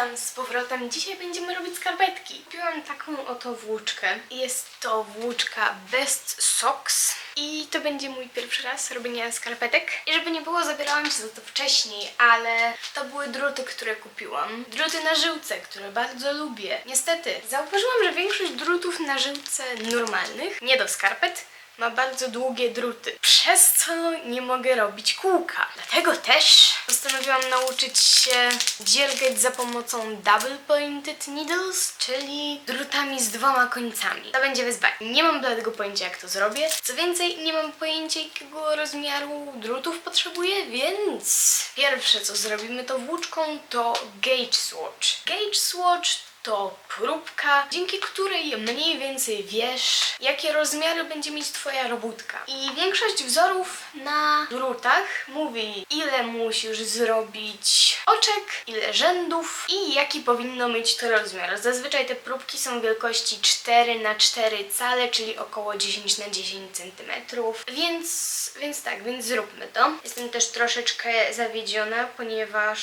witam z powrotem. Dzisiaj będziemy robić skarpetki. Kupiłam taką oto włóczkę. Jest to włóczka Best Socks i to będzie mój pierwszy raz robienia skarpetek. I żeby nie było, zabierałam się za to wcześniej, ale to były druty, które kupiłam. Druty na żyłce, które bardzo lubię. Niestety, zauważyłam, że większość drutów na żyłce normalnych, nie do skarpet, ma bardzo długie druty, przez co nie mogę robić kółka. Dlatego też postanowiłam nauczyć się dziergać za pomocą double pointed needles, czyli drutami z dwoma końcami. To będzie wyzwanie. Nie mam bladego pojęcia jak to zrobię. Co więcej, nie mam pojęcia jakiego rozmiaru drutów potrzebuję, więc pierwsze co zrobimy to włóczką to gauge swatch. Gauge swatch to próbka, dzięki której mniej więcej wiesz, jakie rozmiary będzie mieć Twoja robótka. I większość wzorów na drutach mówi, ile musisz zrobić oczek, ile rzędów i jaki powinno mieć to rozmiar. Zazwyczaj te próbki są wielkości 4 na 4 cale, czyli około 10 na 10 cm. Więc, więc tak, więc zróbmy to. Jestem też troszeczkę zawiedziona, ponieważ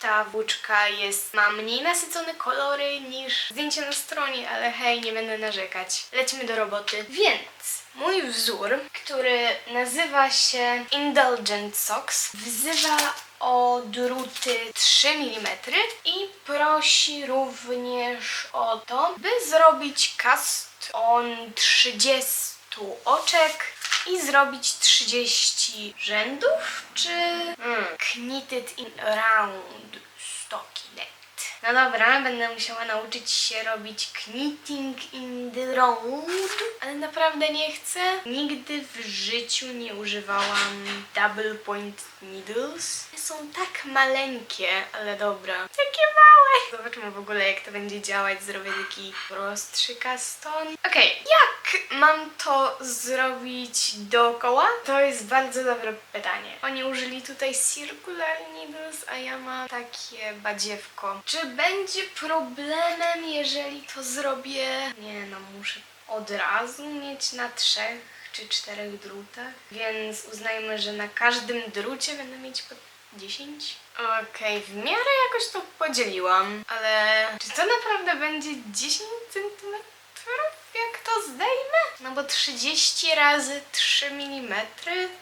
ta włóczka jest, ma mniej nasycone kolory niż zdjęcie na stronie, ale hej, nie będę narzekać. Lecimy do roboty. Więc mój wzór, który nazywa się Indulgent Socks, wzywa o druty 3 mm i prosi również o to, by zrobić cast on 30 oczek i zrobić 30 rzędów, czy hmm, knitted in round stockinet. No dobra, będę musiała nauczyć się robić knitting in the round, ale naprawdę nie chcę. Nigdy w życiu nie używałam double point needles. Są tak maleńkie, ale dobra. Takie małe! Zobaczymy w ogóle jak to będzie działać. Zrobię taki prostszy kaston. Okej, jak mam to zrobić dookoła? To jest bardzo dobre pytanie. Oni użyli tutaj circular needles, a ja mam takie badziewko. Czy będzie problemem, jeżeli to zrobię... Nie no, muszę od razu mieć na trzech czy czterech drutach, więc uznajmy, że na każdym drucie będę mieć po 10. Okej, w miarę jakoś to podzieliłam, ale czy to naprawdę będzie 10 centymetrów? Jak to zdejmę? No bo 30 razy 3 mm,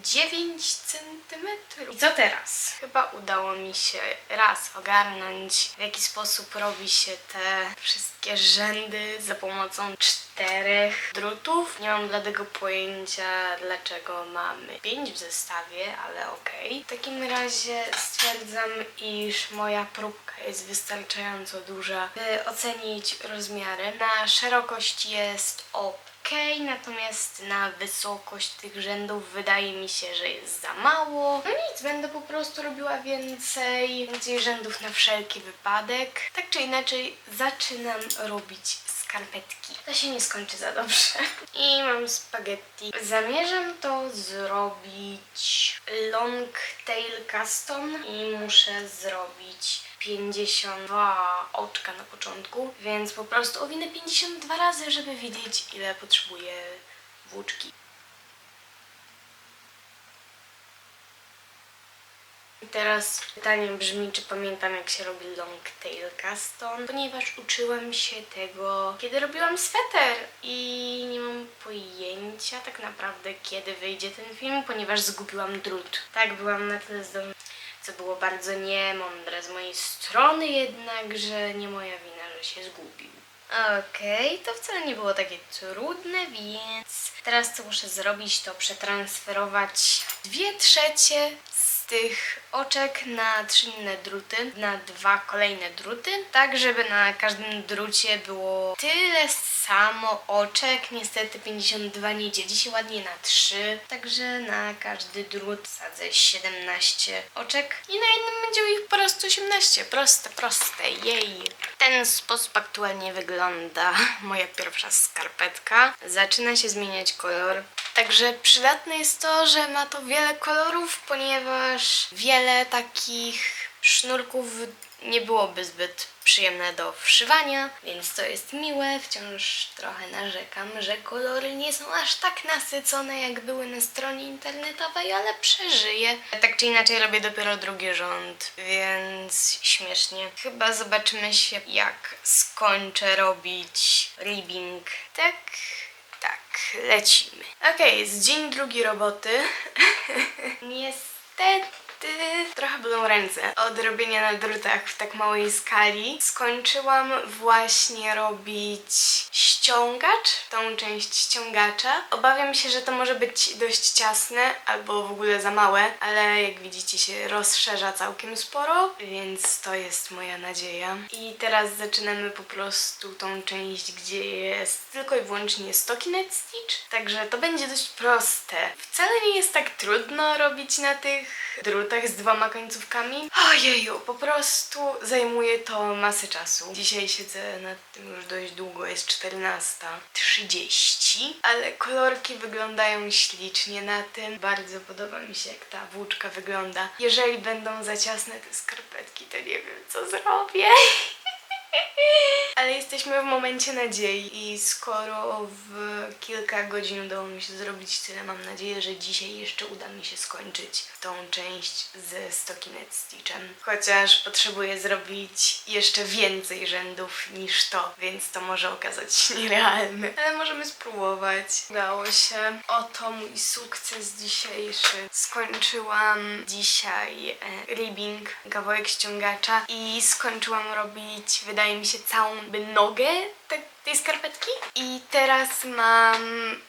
9 cm. I co teraz? Chyba udało mi się raz ogarnąć, w jaki sposób robi się te wszystkie rzędy za pomocą czterech drutów. Nie mam bladego pojęcia, dlaczego mamy 5 w zestawie, ale okej. W takim razie stwierdzam, iż moja próbka jest wystarczająco duża, by ocenić rozmiary. Na szerokość jest ok, natomiast na wysokość tych rzędów wydaje mi się, że jest za mało. No nic, będę po prostu robiła więcej, więcej rzędów na wszelki wypadek. Tak czy inaczej, zaczynam robić skarpetki. To się nie skończy za dobrze. I mam spaghetti. Zamierzam to zrobić long tail custom i muszę zrobić 52 oczka na początku, więc po prostu owinę 52 razy, żeby wiedzieć ile potrzebuję włóczki. I Teraz pytanie brzmi, czy pamiętam jak się robi long tail custom, ponieważ uczyłam się tego, kiedy robiłam sweter i nie mam pojęcia tak naprawdę kiedy wyjdzie ten film, ponieważ zgubiłam drut. Tak, byłam na tyle zdolna, co było bardzo niemądre z mojej strony jednak, że nie moja wina, że się zgubił. Okej, to wcale nie było takie trudne, więc teraz co muszę zrobić, to przetransferować dwie trzecie tych oczek na trzy inne druty, na dwa kolejne druty, tak żeby na każdym drucie było tyle samo oczek, niestety 52 nie dzieli się ładnie na 3, także na każdy drut sadzę 17 oczek i na jednym będzie ich po prostu 18, proste, proste, jej. Ten sposób aktualnie wygląda moja pierwsza skarpetka. Zaczyna się zmieniać kolor, Także przydatne jest to, że ma to wiele kolorów, ponieważ wiele takich sznurków nie byłoby zbyt przyjemne do wszywania, więc to jest miłe. Wciąż trochę narzekam, że kolory nie są aż tak nasycone, jak były na stronie internetowej, ale przeżyję. Tak czy inaczej robię dopiero drugi rząd, więc śmiesznie. Chyba zobaczymy się, jak skończę robić ribbing. Tak, tak, lecimy. Okej, jest dzień drugi roboty. Niestety trochę bolą ręce od robienia na drutach w tak małej skali. Skończyłam właśnie robić ściągacz, tą część ściągacza. Obawiam się, że to może być dość ciasne albo w ogóle za małe, ale jak widzicie się rozszerza całkiem sporo, więc to jest moja nadzieja. I teraz zaczynamy po prostu tą część, gdzie jest tylko i wyłącznie stockinette stitch, także to będzie dość proste. Wcale nie jest tak trudno robić na tych drutach z dwoma końcówkami. Ojeju, po prostu zajmuje to masę czasu. Dzisiaj siedzę nad tym już dość długo, jest 14.30, ale kolorki wyglądają ślicznie na tym. Bardzo podoba mi się, jak ta włóczka wygląda. Jeżeli będą za ciasne te skarpetki, to nie wiem, co zrobię. Ale jesteśmy w momencie nadziei i skoro w kilka godzin udało mi się zrobić tyle, mam nadzieję, że dzisiaj jeszcze uda mi się skończyć tą część ze Stockinette Stitchem. Chociaż potrzebuję zrobić jeszcze więcej rzędów niż to, więc to może okazać się nierealne. Ale możemy spróbować. Udało się. Oto mój sukces dzisiejszy. Skończyłam dzisiaj e, ribbing, kawałek ściągacza i skończyłam robić, wydaje mi się, całą nogę te, tej skarpetki. I teraz mam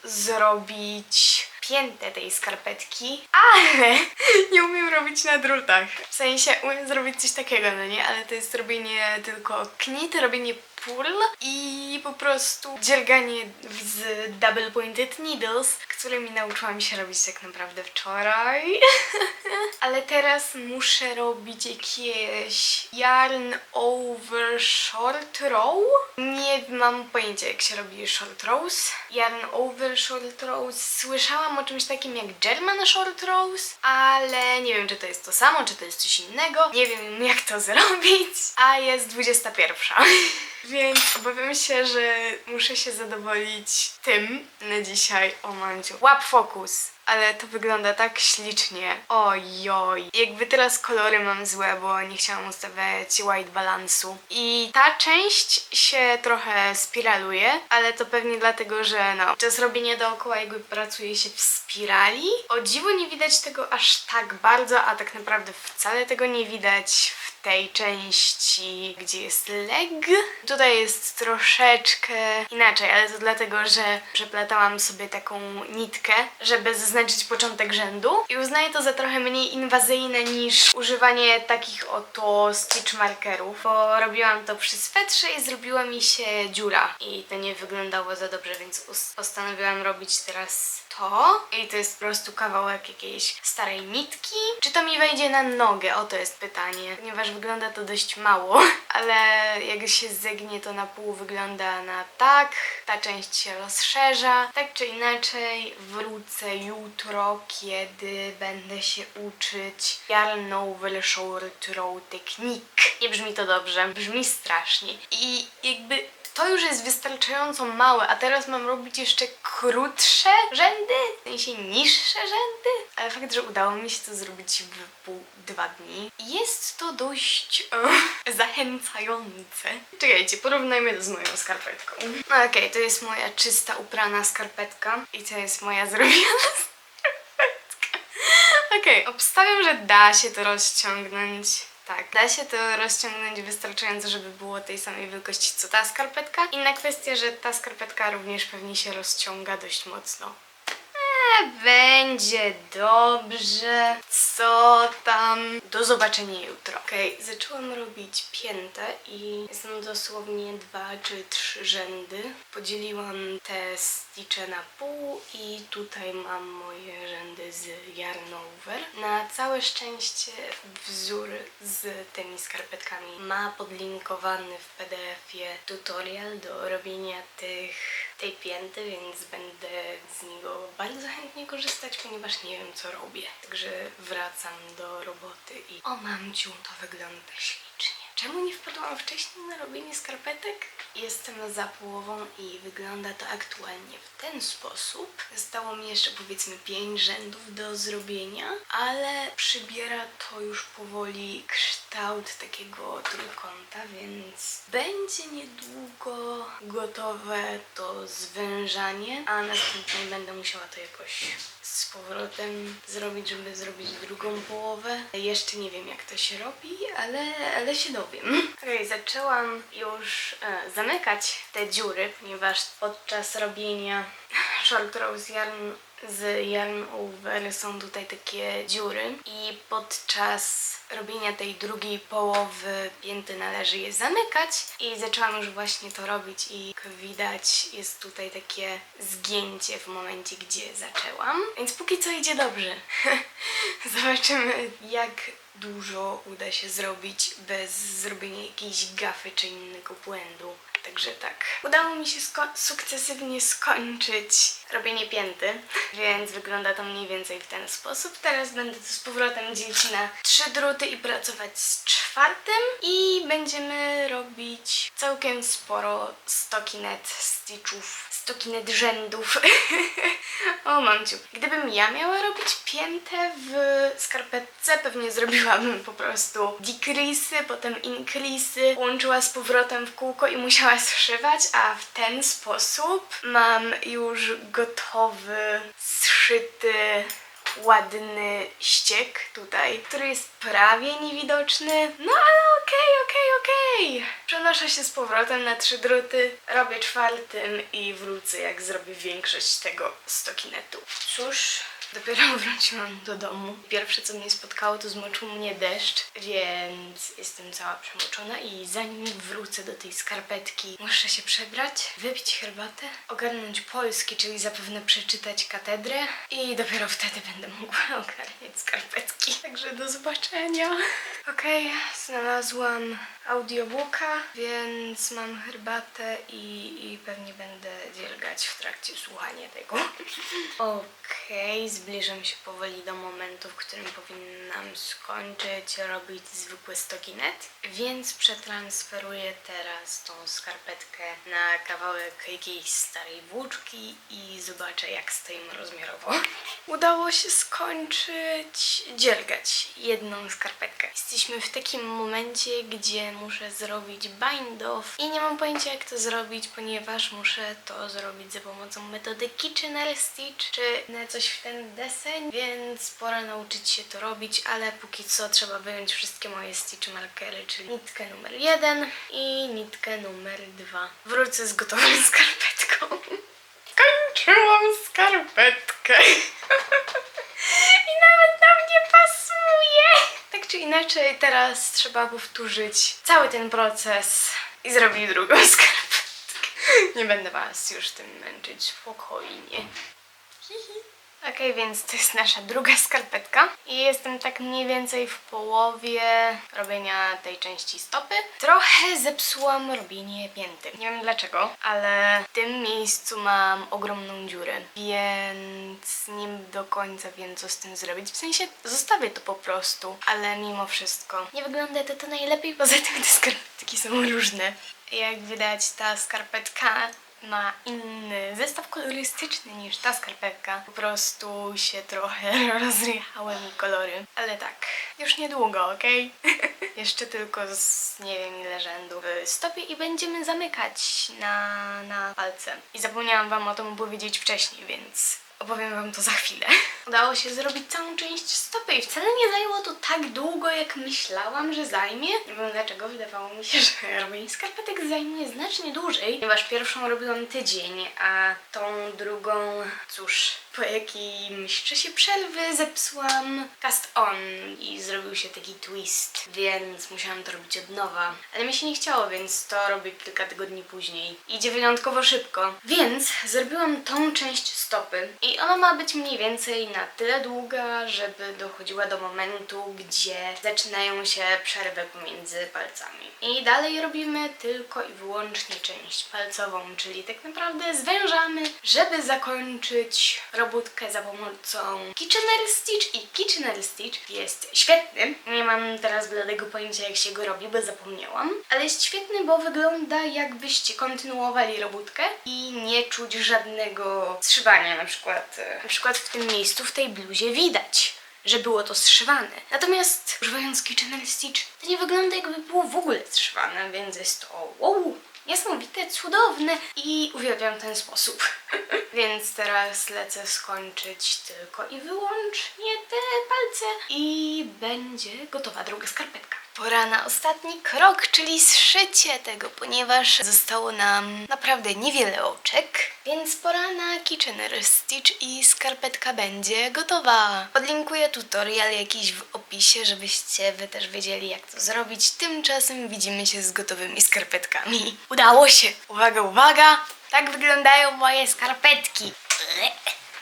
zrobić piętę tej skarpetki, ale nie umiem robić na drutach. W sensie umiem zrobić coś takiego, no nie? Ale to jest robienie tylko knit, robienie pull i po prostu dzierganie z double pointed needles, którymi nauczyłam się robić tak naprawdę wczoraj. Ale teraz muszę robić jakieś yarn over short row. Nie mam pojęcia jak się robi short rows. Yarn over short rows. Słyszałam o czymś takim jak German short rows, ale nie wiem czy to jest to samo, czy to jest coś innego. Nie wiem jak to zrobić, a jest 21. Więc obawiam się, że muszę się zadowolić tym na dzisiaj. O Manciu. Łap fokus. Ale to wygląda tak ślicznie. Ojoj. Jakby teraz kolory mam złe, bo nie chciałam ustawiać white balansu. I ta część się trochę spiraluje, ale to pewnie dlatego, że no, przez robienie dookoła jakby pracuje się w spirali. O dziwo nie widać tego aż tak bardzo, a tak naprawdę wcale tego nie widać w tej części, gdzie jest leg. Tutaj jest troszeczkę inaczej, ale to dlatego, że przeplatałam sobie taką nitkę, żeby zaznaczyć początek rzędu i uznaję to za trochę mniej inwazyjne niż używanie takich oto stitch markerów, bo robiłam to przy swetrze i zrobiła mi się dziura i to nie wyglądało za dobrze, więc postanowiłam robić teraz to i to jest po prostu kawałek jakiejś starej nitki. Czy to mi wejdzie na nogę? O to jest pytanie, ponieważ wygląda to dość mało, ale jak się zegnie to na pół wygląda na tak, ta część się rozszerza. Tak czy inaczej wrócę jutro, kiedy będę się uczyć Yarn Novel Short Row Technique. Nie brzmi to dobrze, brzmi strasznie. I jakby to już jest wystarczająco małe, a teraz mam robić jeszcze krótsze rzędy, w sensie niższe rzędy. Ale fakt, że udało mi się to zrobić w pół dwa dni, jest to dość e, zachęcające. Czekajcie, porównajmy to z moją skarpetką. No Okej, to jest moja czysta, uprana skarpetka i to jest moja zrobiona skarpetka. Okej, obstawiam, że da się to rozciągnąć. Tak, da się to rozciągnąć wystarczająco, żeby było tej samej wielkości co ta skarpetka. Inna kwestia, że ta skarpetka również pewnie się rozciąga dość mocno. E, będzie dobrze. Co tam? Do zobaczenia jutro. Okej, zaczęłam robić piętę i są dosłownie dwa czy trzy rzędy. Podzieliłam te stitche na pół i tutaj mam moje rzędy z yarn over. Na całe szczęście wzór z tymi skarpetkami ma podlinkowany w PDF-ie tutorial do robienia tych tej pięty, więc będę z niego bardzo chętnie korzystać, ponieważ nie wiem co robię. Także wracam do roboty i o mamciu, to wygląda ślicznie. Czemu nie wpadłam wcześniej na robienie skarpetek? Jestem za połową i wygląda to aktualnie w ten sposób. Zostało mi jeszcze powiedzmy 5 rzędów do zrobienia, ale przybiera to już powoli kształt takiego trójkąta, więc będzie niedługo gotowe to zwężanie, a następnie będę musiała to jakoś z powrotem zrobić, żeby zrobić drugą połowę. Jeszcze nie wiem jak to się robi, ale, ale się dowiem. Okej, zaczęłam już e, zamykać te dziury, ponieważ podczas robienia short rose yarn z yarn over są tutaj takie dziury i podczas robienia tej drugiej połowy pięty należy je zamykać i zaczęłam już właśnie to robić i jak widać jest tutaj takie zgięcie w momencie, gdzie zaczęłam, więc póki co idzie dobrze. Zobaczymy jak dużo uda się zrobić bez zrobienia jakiejś gafy czy innego błędu. Także tak. Udało mi się sukcesywnie skończyć robienie pięty, więc wygląda to mniej więcej w ten sposób. Teraz będę to z powrotem dzielić na trzy druty i pracować z czwartym i będziemy robić całkiem sporo stokinet stitchów, stokinet rzędów. o mamciu. Gdybym ja miała robić piętę w skarpetce, pewnie zrobiłabym po prostu decreasy, potem increasy, łączyła z powrotem w kółko i musiała zszywać, a w ten sposób mam już gotowy, zszyty ładny ściek tutaj, który jest prawie niewidoczny. No ale okej, okej, okej. Przenoszę się z powrotem na trzy druty, robię czwartym i wrócę jak zrobię większość tego stokinetu. Cóż, dopiero wróciłam do domu. Pierwsze co mnie spotkało to zmoczył mnie deszcz, więc jestem cała przemoczona i zanim wrócę do tej skarpetki muszę się przebrać, wypić herbatę, ogarnąć polski, czyli zapewne przeczytać katedrę i dopiero wtedy będę mogła ogarniać skarpetki. Także do zobaczenia. Okej, znalazłam audiobooka, więc mam herbatę i, i pewnie będę dziergać w trakcie słuchania tego. Okej, zbliżam się powoli do momentu, w którym powinnam skończyć robić zwykły stokinet, więc przetransferuję teraz tą skarpetkę na kawałek jakiejś starej włóczki i zobaczę jak stoimy rozmiarowo. Udało się skończyć dziergać jedną skarpetkę. Jesteśmy w takim momencie, gdzie muszę zrobić bind off i nie mam pojęcia jak to zrobić, ponieważ muszę to zrobić za pomocą metody Kitchener Stitch czy na coś w ten deseń, więc pora nauczyć się to robić, ale póki co trzeba wyjąć wszystkie moje stitch markery, czyli nitkę numer jeden i nitkę numer dwa. Wrócę z gotową skarpetką. Kończyłam skarpetkę. I nawet nam nie pasuje. Tak czy inaczej, teraz trzeba powtórzyć cały ten proces i zrobić drugą skarpetkę. Nie będę was już tym męczyć spokojnie. Okej, więc to jest nasza druga skarpetka i jestem tak mniej więcej w połowie robienia tej części stopy. Trochę zepsułam robienie pięty. Nie wiem dlaczego, ale w tym miejscu mam ogromną dziurę, więc nie do końca wiem co z tym zrobić. W sensie zostawię to po prostu, ale mimo wszystko nie wygląda to, to najlepiej. Poza tym te skarpetki są różne. Jak widać ta skarpetka ma inny zestaw kolorystyczny niż ta skarpetka. Po prostu się trochę rozjechały mi kolory. Ale tak, już niedługo, okej? Jeszcze tylko z nie wiem ile rzędu w stopie i będziemy zamykać na, na palce. I zapomniałam wam o tym powiedzieć wcześniej, więc opowiem wam to za chwilę. Udało się zrobić całą część stopy i wcale nie zajęło to tak długo, jak myślałam, że zajmie. Nie wiem dlaczego, wydawało mi się, że robienie skarpetek zajmie znacznie dłużej, ponieważ pierwszą robiłam tydzień, a tą drugą, cóż, po jakimś czasie przerwy zepsułam cast on i zrobił się taki twist, więc musiałam to robić od nowa. Ale mi się nie chciało, więc to robię kilka tygodni później. Idzie wyjątkowo szybko. Więc zrobiłam tą część stopy i ona ma być mniej więcej na tyle długa, żeby dochodziła do momentu, gdzie zaczynają się przerwy pomiędzy palcami. I dalej robimy tylko i wyłącznie część palcową, czyli tak naprawdę zwężamy, żeby zakończyć robótkę za pomocą Kitchener Stitch i Kitchener Stitch jest świetny. Nie mam teraz bladego pojęcia jak się go robi, bo zapomniałam. Ale jest świetny, bo wygląda jakbyście kontynuowali robótkę i nie czuć żadnego zszywania na przykład. e, Na przykład w tym miejscu, w tej bluzie widać że było to zszywane. Natomiast używając Kitchener Stitch, to nie wygląda jakby było w ogóle zszywane, więc jest to wow, niesamowite, cudowne i uwielbiam ten sposób. więc teraz lecę skończyć tylko i wyłącznie te palce i będzie gotowa druga skarpetka. Pora na ostatni krok, czyli zszycie tego, ponieważ zostało nam naprawdę niewiele oczek, więc pora na Kitchener Stitch i skarpetka będzie gotowa. Podlinkuję tutorial jakiś w opisie, żebyście wy też wiedzieli jak to zrobić. Tymczasem widzimy się z gotowymi skarpetkami. Udało się! Uwaga, uwaga! Tak wyglądają moje skarpetki.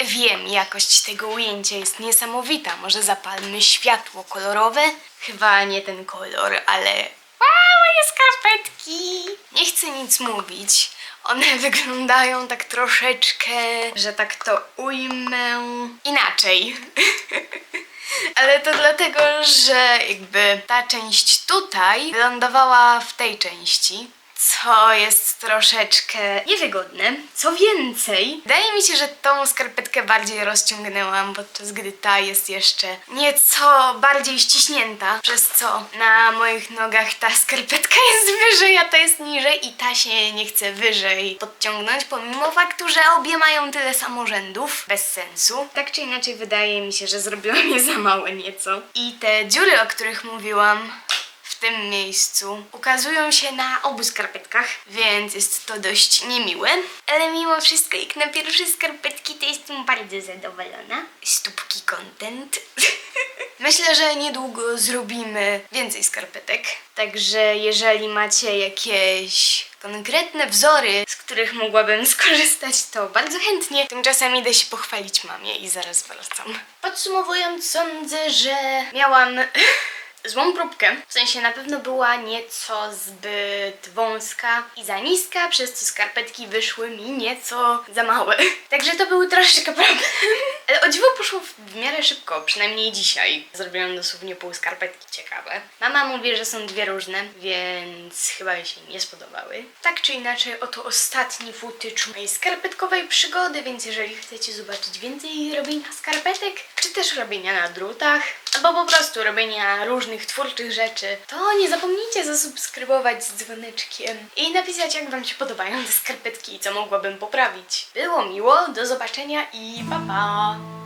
Wiem, jakość tego ujęcia jest niesamowita. Może zapalmy światło kolorowe? Chyba nie ten kolor, ale. Wow, moje skarpetki! Nie chcę nic mówić. One wyglądają tak troszeczkę, że tak to ujmę inaczej. Ale to dlatego, że jakby ta część tutaj wylądowała w tej części, co jest troszeczkę niewygodne. Co więcej, wydaje mi się, że tą skarpetkę bardziej rozciągnęłam, podczas gdy ta jest jeszcze nieco bardziej ściśnięta, przez co na moich nogach ta skarpetka jest wyżej, a ta jest niżej i ta się nie chce wyżej podciągnąć, pomimo faktu, że obie mają tyle samo rzędów. Bez sensu. Tak czy inaczej wydaje mi się, że zrobiłam je za małe nieco. I te dziury, o których mówiłam, w tym miejscu ukazują się na obu skarpetkach, więc jest to dość niemiłe. Ale mimo wszystko, jak na pierwsze skarpetki, to jestem bardzo zadowolona. Stópki content. Myślę, że niedługo zrobimy więcej skarpetek. Także jeżeli macie jakieś konkretne wzory, z których mogłabym skorzystać, to bardzo chętnie. Tymczasem idę się pochwalić mamie i zaraz wracam. Podsumowując, sądzę, że miałam złą próbkę. W sensie na pewno była nieco zbyt wąska i za niska, przez co skarpetki wyszły mi nieco za małe. Także to był troszeczkę problem. Ale o dziwo poszło w miarę szybko, przynajmniej dzisiaj. Zrobiłam dosłownie pół skarpetki ciekawe. Mama mówi, że są dwie różne, więc chyba jej się nie spodobały. Tak czy inaczej, oto ostatni footage mojej skarpetkowej przygody, więc jeżeli chcecie zobaczyć więcej robienia skarpetek, czy też robienia na drutach, albo po prostu robienia różnych twórczych rzeczy, to nie zapomnijcie zasubskrybować z dzwoneczkiem i napisać, jak Wam się podobają te skarpetki i co mogłabym poprawić. Było miło, do zobaczenia i pa pa!